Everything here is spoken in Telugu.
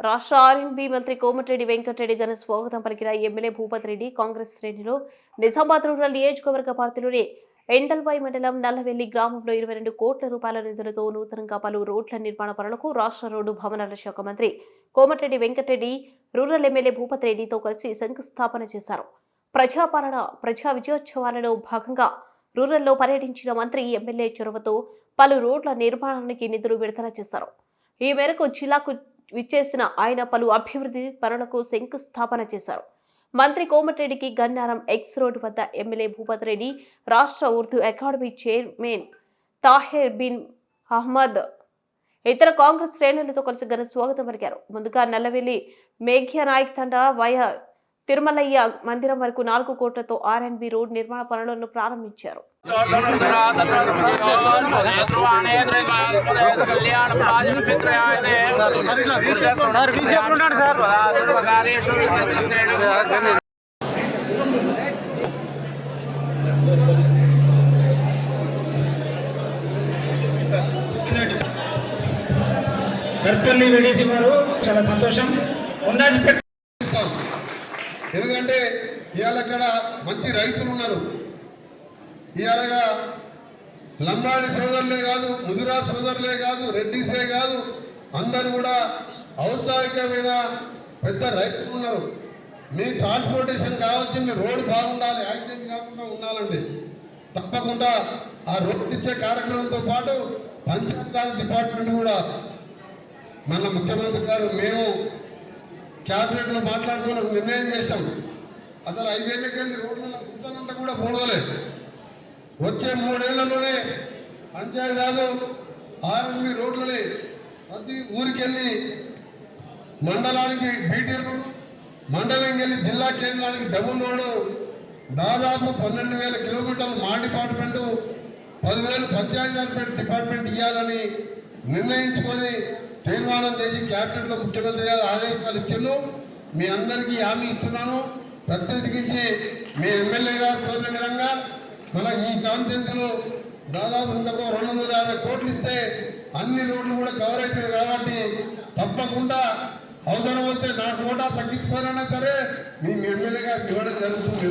రాష్ట్ర ఆర్ఎన్బి మంత్రి కోమటిరెడ్డి వెంకటరెడ్డి ఘన స్వాగతం పలికిన ఎమ్మెల్యే భూపతి రెడ్డి కాంగ్రెస్ శ్రేణిలో నిజామాబాద్ రూరల్ నియోజకవర్గ పార్టీలోని ఎండల్వాయి మండలం నల్లవెల్లి గ్రామంలో ఇరవై రెండు కోట్ల రూపాయల నిధులతో నూతనంగా పలు రోడ్ల నిర్మాణ పనులకు రాష్ట్ర రోడ్డు భవనాల శాఖ మంత్రి కోమటిరెడ్డి వెంకటరెడ్డి రూరల్ ఎమ్మెల్యే భూపతి రెడ్డితో కలిసి శంకుస్థాపన చేశారు. ప్రజాపాలన ప్రజా విజయోత్సవాలలో భాగంగా రూరల్లో పర్యటించిన మంత్రి ఎమ్మెల్యే చొరవతో పలు రోడ్ల నిర్మాణానికి నిధులు విడుదల చేశారు. ఈ మేరకు జిల్లాకు విచ్చేసిన ఆయన పలు అభివృద్ధి పనులకు శంకుస్థాపన చేశారు. మంత్రి కోమటిరెడ్డికి గన్నారం ఎక్స్ రోడ్ వద్ద ఎమ్మెల్యే భూపత్ రెడ్డి రాష్ట్ర Urdu academy chairman Taher bin Ahmed ఇతర కాంగ్రెస్ శ్రేణులతో కలిసి ఘన స్వాగతం పలికారు. ముందుగా నల్లవెల్లి మేఘ్య నాయక్ తండ వయ తిరుమలయ్య మందిరం వరకు నాలుగు కోట్లతో ఆర్ఎన్బి రోడ్ నిర్మాణ పనులను ప్రారంభించారు. దర్పల్లి వెడేసి వారు చాలా సంతోషం. ఉండాల్సి పెట్ట ఎందుకంటే ఇవాళ ఇక్కడ మంచి రైతులు ఉన్నారు. ఇవాళగా లంబాడి సోదరులే కాదు ముదిరా సోదరులే కాదు రెడ్డిసే కాదు అందరు కూడా ఔత్సాహికమైన పెద్ద రైతులు ఉన్నారు. మీ ట్రాన్స్పోర్టేషన్ కావాల్సింది రోడ్డు బాగుండాలి యాక్సిడెంట్ కాకుండా ఉండాలండి. తప్పకుండా ఆ రోడ్డు ఇచ్చే కార్యక్రమంతో పాటు పంచాయతీరాజ్ డిపార్ట్మెంట్ కూడా మన ముఖ్యమంత్రి గారు మేము క్యాబినెట్లో మాట్లాడుకుని ఒక నిర్ణయం చేస్తాం అసలు ఐదేళ్ళకి వెళ్ళి రోడ్లలో గుంతలంతా కూడా పోడవలే వచ్చే మూడేళ్ళలోనే పంచాయతీరాజు ఆర్ఎన్బి రోడ్లని ప్రతి ఊరికెళ్ళి మండలానికి బీటీ రోడ్ వెళ్ళి జిల్లా కేంద్రానికి డబుల్ రోడ్డు దాదాపు పన్నెండు వేల కిలోమీటర్లు మా డిపార్ట్మెంటు పదివేలు పంచాయతీరాజ్ డిపార్ట్మెంట్ ఇవ్వాలని నిర్ణయించుకొని తీర్మానం చేసి క్యాబినెట్లో ముఖ్యమంత్రి గారు ఆదేశాలు ఇచ్చిండు మీ అందరికీ హామీ ఇస్తున్నాను. ప్రత్యేకించి మీ ఎమ్మెల్యే గారు కోరిన విధంగా మన ఈ కాన్ఫరెన్స్లో దాదాపు ఇంకొక రెండు వందల యాభై కోట్లు ఇస్తే అన్ని రోడ్లు కూడా కవర్ అవుతుంది కాబట్టి తప్పకుండా అవసరం వస్తే నా కోటా తగ్గించుకోవాలన్నా సరే మీ ఎమ్మెల్యే గారికి ఇవ్వడం జరుగుతుంది.